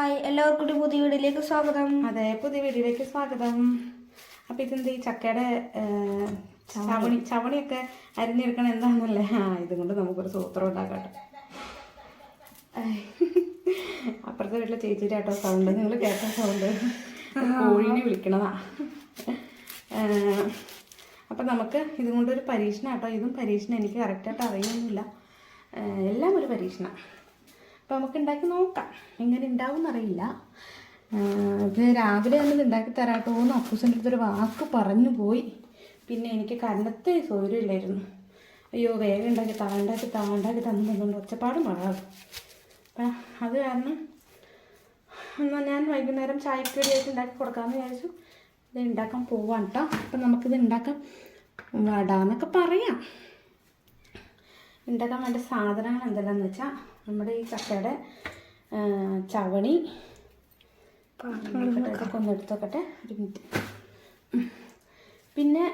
Hi എല്ലാവർക്കും ഒരു പുതിയ വീഡിയോയിലേക്ക് സ്വാഗതം. അതെ പുതിയ വീഡിയോയിലേക്ക് സ്വാഗതം. അപ്പം ഇതെന്ത് ഈ ചക്കയുടെ ചവണി ചവണിയൊക്കെ അരിഞ്ഞെടുക്കണം എന്താണെന്നല്ലേ ആ ഇതും കൊണ്ട് നമുക്കൊരു സൂത്രം ഉണ്ടാക്കട്ടെ അപ്പുറത്തെ വീട്ടിലെ ചേച്ചിയുടെ ആട്ടോ സൗണ്ട്. നിങ്ങൾ കേട്ട സൗണ്ട്. കോഴിനെ വിളിക്കണതാ. അപ്പൊ നമുക്ക് ഇതും കൊണ്ടൊരു പരീക്ഷണം ആട്ടോ ഇതും പരീക്ഷണം. എനിക്ക് കറക്റ്റായിട്ട് അറിയുന്നില്ല. എല്ലാം ഒരു പരീക്ഷണം. അപ്പം നമുക്ക് ഉണ്ടാക്കി നോക്കാം. എങ്ങനെ ഉണ്ടാവും എന്നറിയില്ല ഇത് രാവിലെ തന്നെ ഉണ്ടാക്കി തരാട്ടോ എന്ന് അപ്പൂസിന്റെ അടുത്തൊരു വാക്ക് പറഞ്ഞു പോയി. പിന്നെ എനിക്ക് കന്നത്തെ സൗകര്യമില്ലായിരുന്നു അയ്യോ വേഗം ഉണ്ടാക്കി താ ഉണ്ടാക്കി താ ഒച്ചപ്പാടും പാടാകും അപ്പം അത് കാരണം എന്നാൽ ഞാൻ വൈകുന്നേരം ചായക്കടിയായിട്ട് ഉണ്ടാക്കി കൊടുക്കാമെന്ന് വിചാരിച്ചു. ഇത് ഉണ്ടാക്കാൻ പോവാണ് കേട്ടോ. അപ്പം നമുക്കിത് ഉണ്ടാക്കാം. വടാന്നൊക്കെ പറയാം. ഉണ്ടാക്കാൻ വേണ്ട സാധനങ്ങൾ എന്തെല്ലാമെന്ന് വെച്ചാൽ നമ്മുടെ ഈ കട്ടയുടെ ചവണി. എടുത്തോക്കട്ടെ. ഒരു മിനിറ്റ്. പിന്നെ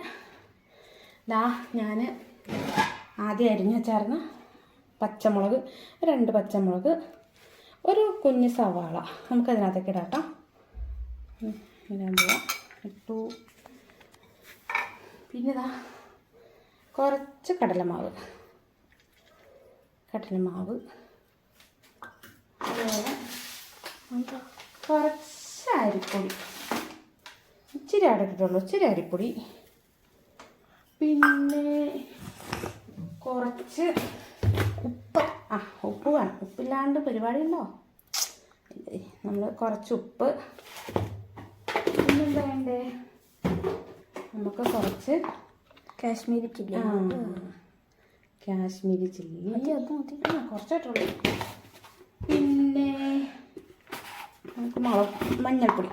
ദാ ഞാൻ ആദ്യം അരിഞ്ഞു വെച്ചായിരുന്നു പച്ചമുളക് രണ്ട് പച്ചമുളക് ഒരു കുഞ്ഞ് സവാള. നമുക്കതിനകത്തേക്ക് ഇടാം കേട്ടോ. ഉം, ഇടാൻ ഇട്ടു. പിന്നെ ഇതാ കുറച്ച് കടലമാവ്. കടലമാവ് അതുപോലെ എന്താ കുറച്ച് അരിപ്പൊടി. ഇച്ചിരി അടക്കിട്ടുള്ളൂ ഇച്ചിരി അരിപ്പൊടി. പിന്നെ കുറച്ച് ഉപ്പ്. ആ ഉപ്പ് വേണം. ഉപ്പില്ലാണ്ട് പരിപാടിയുണ്ടോ? നമ്മൾ കുറച്ച് ഉപ്പ്. പിന്നെന്താ വേണ്ടേ? നമുക്ക് കുറച്ച് കാശ്മീരി ചില്ലി. ആ, കാശ്മീരി ചില്ലി. കുറച്ചായിട്ടുള്ളൂ. പിന്നെ മുളക് മഞ്ഞൾപ്പൊടി.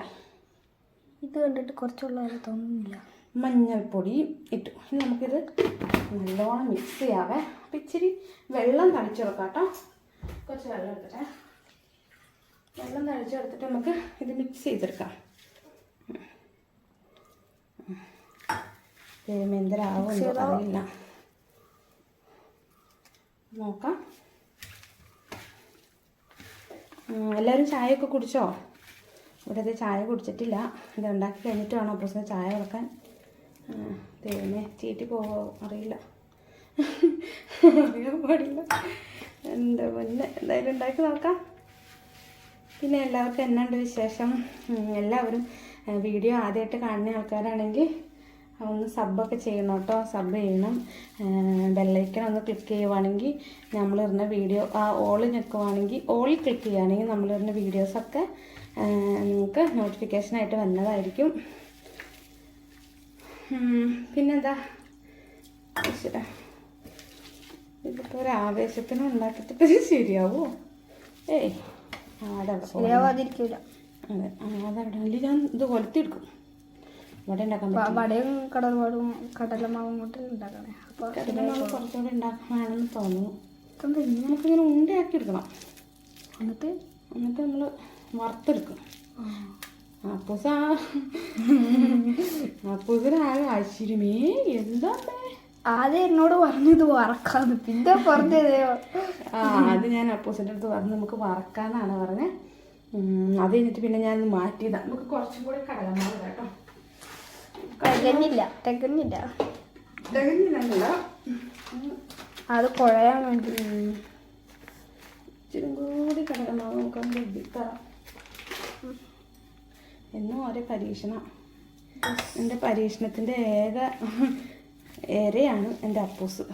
ഇത് കണ്ടിട്ട് കുറച്ചുള്ള തോന്നുന്നില്ല മഞ്ഞൾപ്പൊടി ഇട്ടു. ഇനി നമുക്കിത് നല്ലോണം മിക്സ് ചെയ്യാവേ. അപ്പം ഇച്ചിരി വെള്ളം തളിച്ച് വെക്കാം കേട്ടോ കുറച്ച് വെള്ളം എടുത്തിട്ടേ. വെള്ളം തളിച്ച് എടുത്തിട്ട് നമുക്ക് ഇത് മിക്സ് ചെയ്തെടുക്കാം. അറിയില്ല. നോക്കാം. എല്ലാവരും ചായയൊക്കെ കുടിച്ചോ? ഇവിടെ ഇത് ചായ കുടിച്ചിട്ടില്ല. ഇത് ഉണ്ടാക്കി കഴിഞ്ഞിട്ട് വേണം അപ്പൂസിന് ചായ വെക്കാൻ. തേനെ ചീറ്റി പോവോ? അറിയില്ല. അറിയാൻ പാടില്ല. എന്താ പിന്നെ? എന്തായാലും ഉണ്ടാക്കി നോക്കാം. പിന്നെ എല്ലാവർക്കും എന്നുണ്ട് വിശേഷം? എല്ലാവരും വീഡിയോ ആദ്യമായിട്ട് കാണുന്ന ആൾക്കാരാണെങ്കിൽ ഒന്ന് സബ്ബൊക്കെ ചെയ്യണം കേട്ടോ. സബ് ചെയ്യണം. ബെല്ലൈക്കൺ ഒന്ന് ക്ലിക്ക് ചെയ്യുവാണെങ്കിൽ നമ്മളിടുന്ന വീഡിയോ ആ ഓൾ ഞെക്കുവാണെങ്കിൽ ഓളിൽ ക്ലിക്ക് ചെയ്യുകയാണെങ്കിൽ നമ്മളിടുന്ന വീഡിയോസൊക്കെ നിങ്ങൾക്ക് നോട്ടിഫിക്കേഷനായിട്ട് വന്നതായിരിക്കും. പിന്നെന്താ. ഇതിപ്പോൾ ഒരു ആവേശത്തിന് ഉണ്ടാക്കിയിട്ട് ശരിയാവോ? ഏയ് അതവിടെ. ശരിയാവാതിരിക്കൂല. അതെ അതവിടെ ഞാൻ ഇത് കൊലുത്തിയെടുക്കും ഉണ്ടാക്കാൻ പറ്റും വടയും കടലമാവും കടലമാവും കൊണ്ട് ഉണ്ടാക്കണേ. അപ്പോൾ കടലമാവ് കുറച്ചുകൂടെ തോന്നുന്നു. തോന്നുന്നു നമുക്കിങ്ങനെ ഉണ്ടയാക്കി എടുക്കണം. എന്നിട്ട് എന്നിട്ട് നമ്മൾ വറുത്തെടുക്കും. അപ്പൂസ അപ്പൂസിനാകെ ആശ്ചര്യമേ എന്താ ആദ്യം എന്നോട് പറഞ്ഞത് വറക്കാന്ന്. പിന്നെ പറഞ്ഞതേ ആ അത് ഞാൻ അപ്പൂസിന്റെ അടുത്ത് പറഞ്ഞ് നമുക്ക് വറക്കാന്നാണ് പറഞ്ഞത് അത് കഴിഞ്ഞിട്ട് പിന്നെ ഞാൻ മാറ്റിയതാണ് നമുക്ക് കുറച്ചും കൂടി കടലമാവ് കേട്ടോ. തികഞ്ഞില്ല. തികഞ്ഞില്ല. തികഞ്ഞില്ല അത് കുഴയാൻ വേണ്ടി. ഇച്ചിരി കൂടി നമുക്കൊന്ന് ഇടിത്തരാം എന്നും ഓരോ പരീക്ഷണം എന്റെ പരീക്ഷണത്തിന്റെ ഏക ഏരയാണ് എന്റെ അപ്പൂസ്.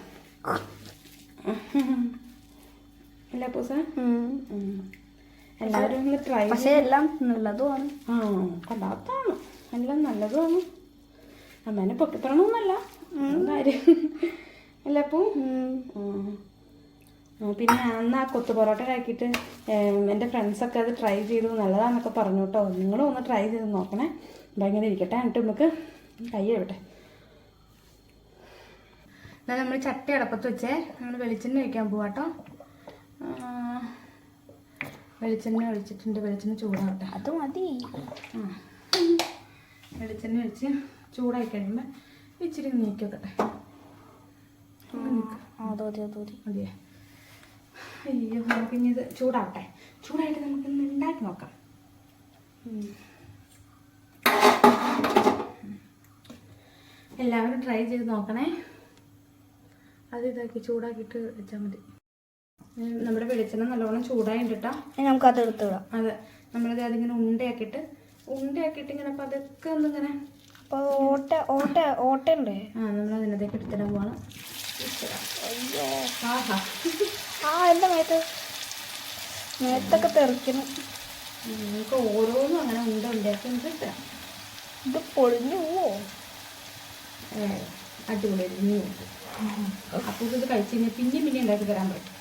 അല്ല അപ്പൂസ? എല്ലാവരും ട്രൈ പക്ഷേ എല്ലാം നല്ലതുമാണ്. ആ കൊണ്ടാത്താണ് എല്ലാം നല്ലതുമാണ്. അമ്മേനെ പൊട്ടിപ്പറണമെന്നല്ല കാര്യം. അല്ല പിന്നെ അന്ന് ആ കൊത്തു പൊറോട്ട ആക്കിയിട്ട് എന്റെ ഫ്രണ്ട്സൊക്കെ അത് ട്രൈ ചെയ്തു. നല്ലതാണെന്നൊക്കെ പറഞ്ഞു കേട്ടോ. നിങ്ങളും ഒന്ന് ട്രൈ ചെയ്ത് നോക്കണേ. ഭയങ്കര ഇരിക്കട്ടെ. എന്നിട്ട് നമുക്ക് കൈ എവിടെ എന്നാൽ നമ്മൾ ചട്ടി അടപ്പത്ത് വെച്ചേ. നമ്മൾ വെളിച്ചെണ്ണ ഒഴിക്കാൻ പോവാട്ടോ വെളിച്ചെണ്ണ ഒഴിച്ചിട്ടുണ്ട്. വെളിച്ചെണ്ണ ചൂടാവട്ടെ. അത് മതി. ആ. വെളിച്ചെണ്ണ ഒഴിച്ച് ചൂടായി കഴിയുമ്പോൾ ഇച്ചിരി നീക്കട്ടെ മതിയേ. അയ്യോ നമുക്കിനി ഇത് ചൂടാവട്ടെ. ചൂടായിട്ട് നമുക്കിന്ന് ഉണ്ടാക്കി നോക്കാം. എല്ലാവരും ട്രൈ ചെയ്ത് നോക്കണേ. അത് ഇതാക്കി ചൂടാക്കിയിട്ട് വെച്ചാൽ മതി. നമ്മുടെ വെളിച്ചെണ്ണ നല്ലോണം ചൂടായി ഇനി നമുക്കത് എടുത്തു വിടാം അതെ. നമ്മളിത് അതിങ്ങനെ ഉണ്ടയാക്കിയിട്ട് ഉണ്ടയാക്കിയിട്ട് ഇങ്ങനെ പതുക്കെ ഒന്നിങ്ങനെ അപ്പോൾ ഓട്ട ഓട്ട ഓട്ടയുണ്ട്. ആ നമ്മൾ അതിനകത്തേക്ക് എടുത്തിടാൻ പോവാണ്. അയ്യോ. ആ എന്റെ മേത്ത്? മേത്തൊക്കെ നമുക്ക് ഓരോന്നും അങ്ങനെ ഉണ്ട ഉണ്ടാക്കി ഇത് പൊളിഞ്ഞു പോവോ? അടിപൊളിയായിട്ട് നീ അപ്പോൾ ഇത് കഴിച്ച് കഴിഞ്ഞാൽ പിന്നെ പിന്നെ ഉണ്ടാക്കി തരാൻ പറ്റും.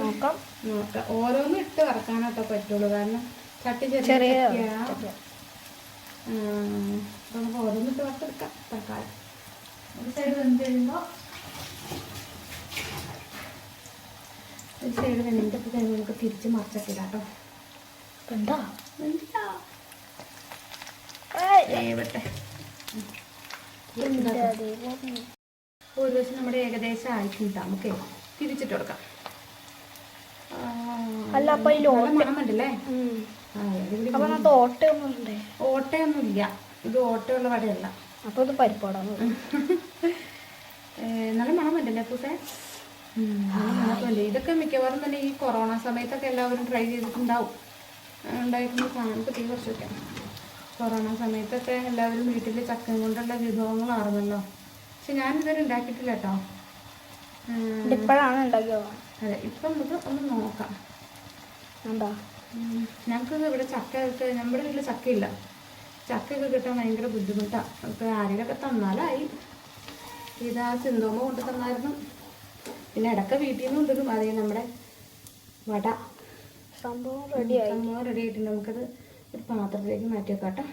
നോക്കാം. നോക്കാം. ഓരോന്നും ഇട്ട് വറക്കാനൊക്കെ പറ്റുള്ളൂ. കാരണം ചട്ടി ചെറിയ ചെറിയ ചട്ടിയാ. ഉം, അപ്പൊ നമുക്ക് ഓരോന്നിട്ട് വറുത്തെടുക്കാം. തക്കാളി. ഒരു സൈഡ് വെന്ത് കഴിയുമ്പോൾ ഒരു സൈഡ് വെന്തിട്ട് കഴിയുമ്പോൾ നമുക്ക് തിരിച്ച് മറിച്ചൊക്കെ ഇടാം കേട്ടോ. വേവട്ടെ. ഒരു ദിവസം നമ്മുടെ ഏകദേശം ആയിട്ടുണ്ട്. നമുക്ക് തിരിച്ചിട്ട് കൊടുക്കാം. അല്ല, അപ്പൊ ഈ ലോണം മണമുണ്ടല്ലേ? അപ്പൊ അത് ഓട്ടയൊന്നും ഉണ്ടേ ഓട്ടയൊന്നുമില്ല. ഇത് ഓട്ടയുള്ള വടയല്ല അപ്പൊ ഇത് പരിപ്പോടാ നല്ല മണം മണമുണ്ടല്ലേ പൂസേ മണമൊക്കെ ഇതൊക്കെ മിക്കവാറും തന്നെ ഈ കൊറോണ സമയത്തൊക്കെ എല്ലാവരും ട്രൈ ചെയ്തിട്ടുണ്ടാവും. ഉണ്ടായിരിക്കുന്ന സാധനം തീ കുറച്ച് വയ്ക്കാം കൊറോണ സമയത്തൊക്കെ എല്ലാവരും വീട്ടിൽ ചക്ക കൊണ്ടുള്ള വിഭവങ്ങൾ ആറുന്നല്ലോ പക്ഷെ ഞാൻ ഇതുവരെ ഉണ്ടാക്കിയിട്ടില്ല കേട്ടോ. ഇപ്പോഴാണ് ഉണ്ടാക്കിയത്? അതെ ഇപ്പം നമുക്ക് ഒന്ന് നോക്കാം. എന്താ? ഞങ്ങൾക്ക് ഇവിടെ ചക്ക ഒക്കെ നമ്മുടെ വീട്ടിൽ ചക്കയില്ല. ചക്കയൊക്കെ കിട്ടാൻ ഭയങ്കര ബുദ്ധിമുട്ടാണ് അപ്പോൾ ആരെങ്കിലൊക്കെ തന്നാലായി. ഇതാ സിന്തോമ കൊണ്ട് തന്നായിരുന്നു. പിന്നെ ഇടയ്ക്ക് വീട്ടിൽ നിന്ന് കൊണ്ടുവരും അതേ നമ്മുടെ വട. സംഭവം റെഡിയായി സംഭവം റെഡി ആയിട്ടുണ്ട്. നമുക്കത് ഒരു പാത്രത്തിലേക്ക് മാറ്റി വെക്കാട്ടോ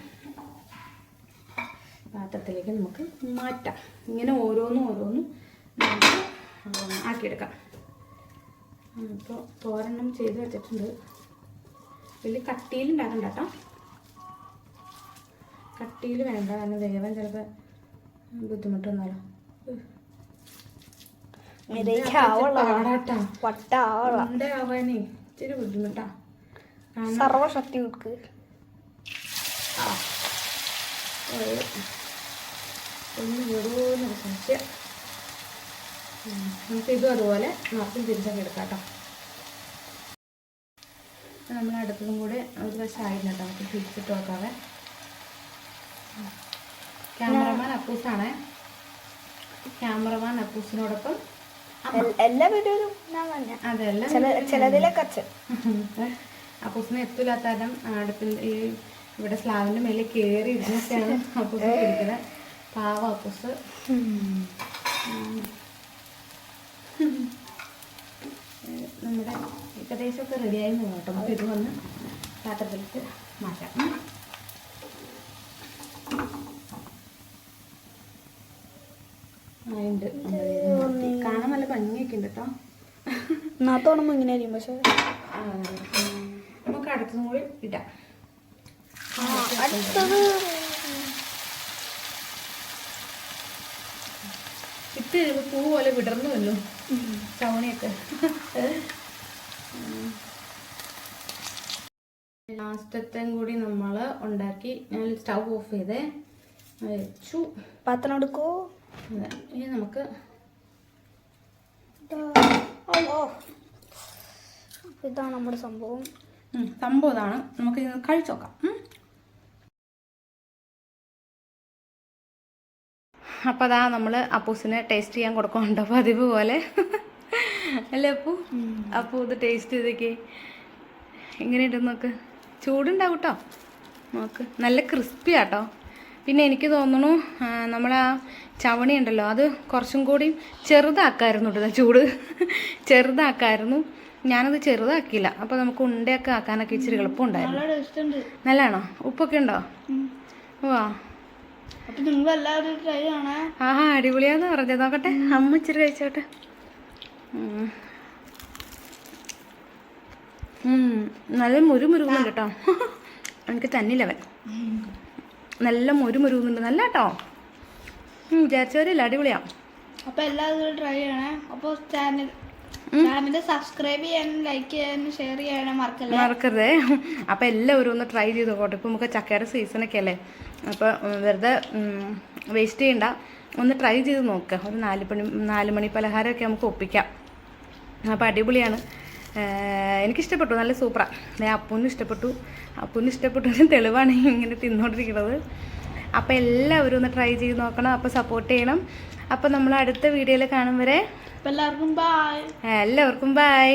പാത്രത്തിലേക്ക് നമുക്ക് മാറ്റാം. ഇങ്ങനെ ഓരോന്നും ഓരോന്നും നമുക്ക് ആക്കിയെടുക്കാം. അപ്പോൾ തോരണം ചെയ്ത് വെച്ചിട്ടുണ്ട്. വലിയ കട്ടിയിൽ ഉണ്ടാക്കണ്ട കേട്ടോ. കട്ടിയിൽ വേണ്ട കാരണം വേവാൻ ചിലപ്പോൾ ബുദ്ധിമുട്ട് വന്നാലോ ഉണ്ടാവാനേ ഇച്ചിരി ബുദ്ധിമുട്ടാ. സർവശക്തി കൊടുക്ക് ഒന്ന് ഉം. നമുക്ക് ഇതും അതുപോലെ മറച്ചും തിരിച്ചൊക്കെ എടുക്കാം കേട്ടോ. നമ്മൾ അടുത്തതും കൂടി ഒരു വശമായിരുന്നു കേട്ടോ. നമുക്ക് തിരിച്ചിട്ട് നോക്കാവേ. ക്യാമറമാൻ അപ്പൂസാണേ. ക്യാമറമാൻ അപ്പൂസിനോടൊപ്പം എല്ലാ വീഡിയോയിലും അതെല്ലാം ചില ചിലതിലൊക്കെ അച്ഛൻ. അപ്പൂസിന് അടുപ്പിൽ ഈ ഇവിടെ സ്ലാവിന്റെ മേലെ കയറി ഇരുന്നിട്ടാണ് അപ്പൂസ് ഇരിക്കുന്നത് പാവ അപ്പൂസ്. നമ്മുടെ ഏകദേശമൊക്കെ റെഡിയായി കേട്ടോ. നമുക്ക് ഇത് വന്ന് പാത്രത്തിലേക്ക് മാറ്റാം. ഉണ്ട്. കാണാൻ നല്ല ഭംഗിയൊക്കെ ഉണ്ട് കേട്ടോ. നാത്തോണുമ്പോ ഇങ്ങനെ ആയിരിക്കും പക്ഷെ. നമുക്ക് അടുത്തതും കൂടി ഇടാം. അടുത്തത്. ഇട്ട് പൂ പോലെ വിടർന്നുവല്ലോ. ചവണിയൊക്കെ ലാസ്റ്റത്തെയും കൂടി നമ്മൾ ഉണ്ടാക്കി ഞാൻ സ്റ്റൗ ഓഫ് ചെയ്തേ. വെച്ചു. പാത്രം എടുക്കൂ. അതെ ഇനി നമുക്ക് ഇതാണ് നമ്മുടെ സംഭവം. സംഭവം ഇതാണ്. നമുക്ക് കഴിച്ചു നോക്കാം. അപ്പോൾ അതാ നമ്മൾ അപ്പൂസിന് ടേസ്റ്റ് ചെയ്യാൻ കൊടുക്കുന്നുണ്ട്. പതിവ് പോലെ. അല്ലേ അപ്പു? അപ്പു ഇത് ടേസ്റ്റ് ചെയ്തേക്കേ. എങ്ങനെയുണ്ട് നോക്ക്? ചൂടുണ്ടാവും കേട്ടോ നോക്ക്. നല്ല ക്രിസ്പി ആട്ടോ. പിന്നെ എനിക്ക് തോന്നുന്നു ആ ചവണി ഉണ്ടല്ലോ അത് കുറച്ചും കൂടി ചെറുതാക്കായിരുന്നു കേട്ടോ ചൂട്. ചെറുതാക്കായിരുന്നു. ഞാനത് ചെറുതാക്കിയില്ല. അപ്പോൾ നമുക്ക് ഉണ്ടയൊക്കെ ആക്കാനൊക്കെ ഇച്ചിരി എളുപ്പമുണ്ടായിരുന്നു നല്ലതാണോ? ഉപ്പൊക്കെ ഉണ്ടോ? വാ. ആഹാ അടിപൊളിയാന്ന് പറഞ്ഞത്. നോക്കട്ടെ. അമ്മ ഇച്ചിരി കഴിച്ചോട്ടെ. നല്ല മുരുമുരുകുന്നുണ്ട് കേട്ടോ. എനിക്ക് തന്നില്ലവൻ. നല്ല മുരുമുരുകുന്നുണ്ട്. നല്ല കേട്ടോ. വിചാരിച്ചവരില്ല. അടിപൊളിയാ. അപ്പൊ എല്ലാവരും ട്രൈ ചെയ്യണേ. അപ്പോൾ ചാനൽ ചാനൽ സബ്സ്ക്രൈബ് ചെയ്യാനും ലൈക്ക് ചെയ്യാനും ഷെയർ ചെയ്യാനും മറക്കല്ലേ? മറക്കരുതേ. അപ്പോൾ എല്ലാവരും ഒന്ന് ട്രൈ ചെയ്ത് നോക്കട്ടെ. ഇപ്പോൾ നമുക്ക് ചക്കയുടെ സീസണൊക്കെ അല്ലേ? അപ്പോൾ വെറുതെ വേസ്റ്റ് ചെയ്യണ്ട. ഒന്ന് ട്രൈ ചെയ്ത് നോക്കുക ഒരു നാല് മണി നാല് മണി പലഹാരമൊക്കെ നമുക്ക് ഒപ്പിക്കാം. അപ്പോൾ അടിപൊളിയാണ്. എനിക്കിഷ്ടപ്പെട്ടു. നല്ല സൂപ്പറാണ് അപ്പൂനും ഇഷ്ടപ്പെട്ടു. അപ്പൂനും ഇഷ്ടപ്പെട്ടു. തെളിവാണ് ഇങ്ങനെ തിന്നുകൊണ്ടിരിക്കുന്നത് അപ്പോൾ എല്ലാവരും ഒന്ന് ട്രൈ ചെയ്ത് നോക്കണം. അപ്പോൾ സപ്പോർട്ട് ചെയ്യണം. അപ്പോൾ നമ്മൾ അടുത്ത വീഡിയോയിൽ കാണും വരെ. എല്ലാവർക്കും ബായ് എല്ലാവർക്കും ബൈ